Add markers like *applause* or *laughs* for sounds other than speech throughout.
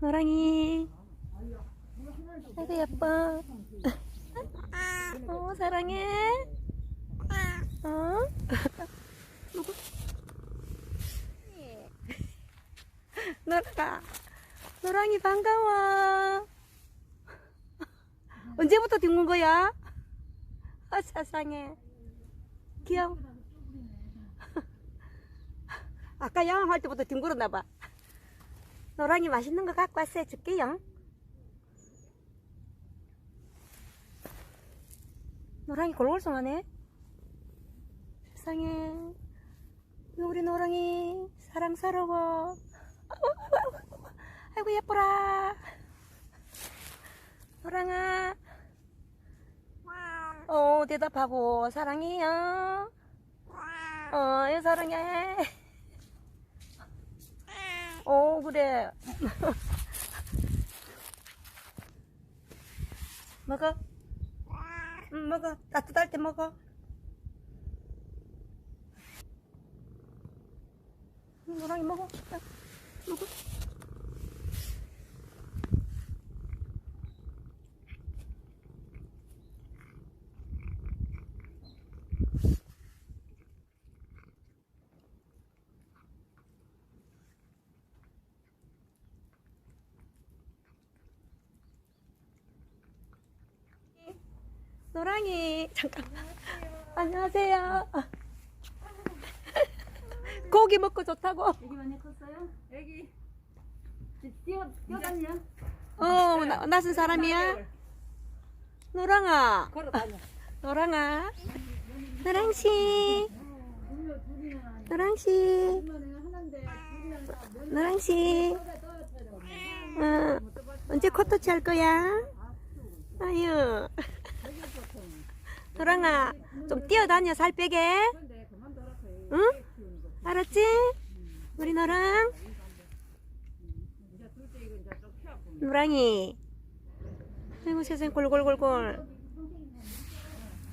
노랑이. 아이고 예뻐. 어 사랑해. 어? *laughs* 노랑아. 노랑이 반가워. 언제부터 뒹군 거야? 아 세상에. 귀여워. *laughs* 아까 양할 때부터 뒹굴었나 봐. 노랑이 맛있는 거 갖고 왔어요. 줄게요. 노랑이 골골송하네. 세상에. 우리 노랑이 사랑스러워. 아이고 예뻐라. 노랑아. 어 대답하고 사랑해요. 어 예, 사랑해. 어 그래. *laughs* 먹어. 응, 먹어. 따뜻할 때 먹어. 응, 노랑이 먹어. 자, 먹어. 노랑이 잠깐만. 안녕하세요. *laughs* 고기 먹고 좋다고. 애기 많이 컸어요? 애기 뛰어 뛰어다녀 어, 나, 낯선 사람이야? 노랑아, 걸어 다녀 노랑아. 노랑씨, 노랑씨, 노랑씨. 어, 언제 코터치 할 거야? 아유. 노랑아, 좀 뛰어다녀, 살 빼게. 응? 알았지? 우리 노랑. 노랑이. 아이고, 세상에, 골골골골.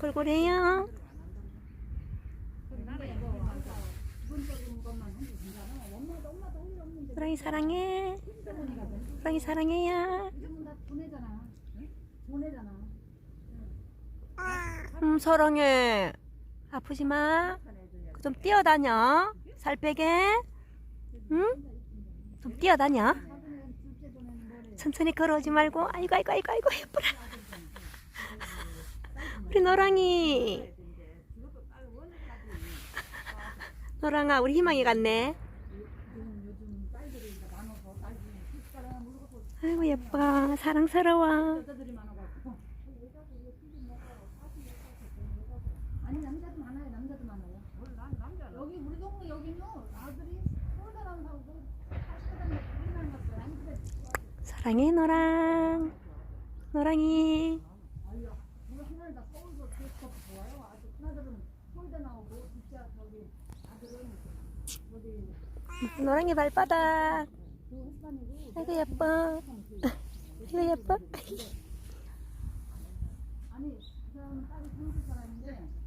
골골해요. 노랑이 사랑해. 노랑이 사랑해요. 보내잖아 음, 사랑해. 아프지 마. 좀 뛰어다녀. 살 빼게. 응? 좀 뛰어다녀. 천천히 걸어오지 말고. 아이고, 아이고, 아이고, 아이고, 예쁘라. *laughs* 우리 노랑이. 노랑아, 우리 희망이 같네. 아이고, 예뻐. 사랑스러워. 여자들이 많 아니 남자도 많아요 남자도 많아요 여기 우리 동네 여기는 아들이 서울 사람 아니 근데 사랑해, 노랑. 노랑이. 우리 하나는 다 서울서 그것도 좋아요 아주 큰 아들은 서울대 나오고 진짜 저기 아들은 저기 노랑이 발바닥. 그 아이고 예뻐. 아이고 예뻐. 아니 그 사람은 딸이 사람인데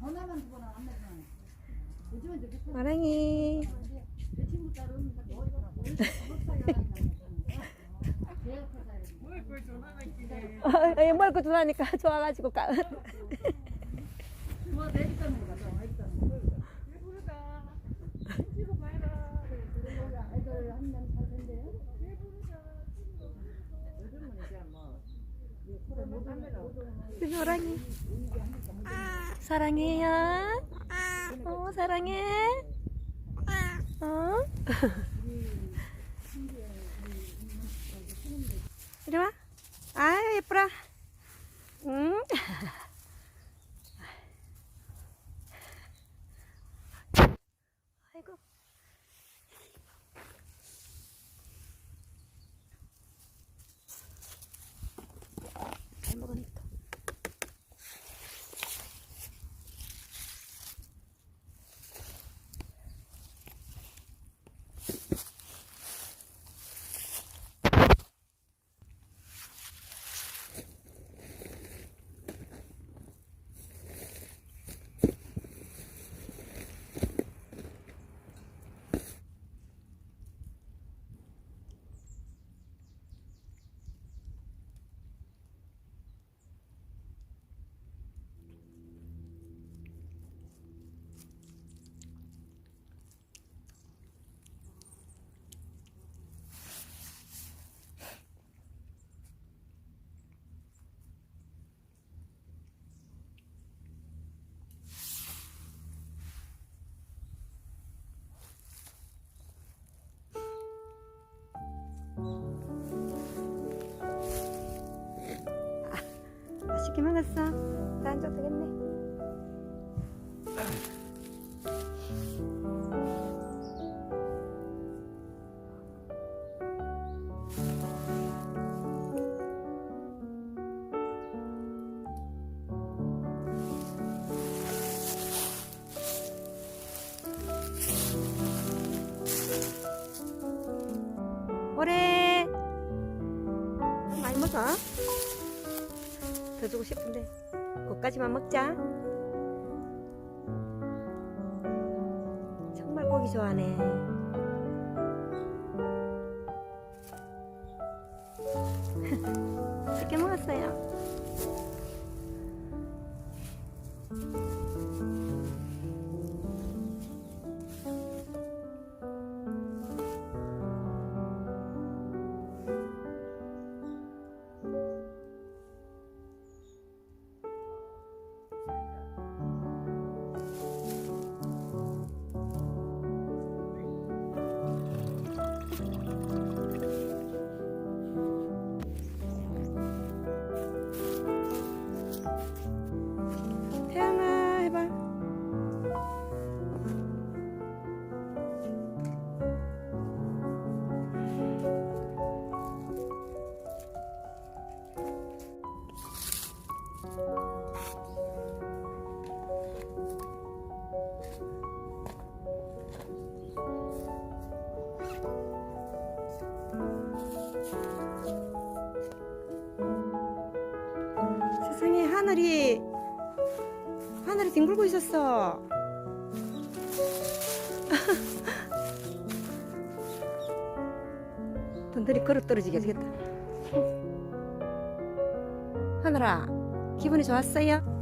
전화만 두번안 받잖아 요즘은 이제 그 노랑이. 내 친구 딸은 머리가 머리가 흑살이 나는 어, 뭘그 좋아하니까 좋아가지고 가. 뭐 내비다는 거죠 내비다는 거 애들 한명 살 텐데 요즘은 이제 뭐 우리 노랑이. 사랑해요. 어 사랑해. 어? *laughs* 이리 와. 아유 예쁘라. 응? *laughs* 아이고. 먹었어. 난좀 되겠네. 싶은데 그까지만 먹자. 정말 고기 좋아하네. *laughs* 맛있게 먹었어요 하늘이 하늘이 뒹굴고 있었어. *laughs* 돈들이 걸어 떨어지게 되겠다. 하늘아, 기분이 좋았어요?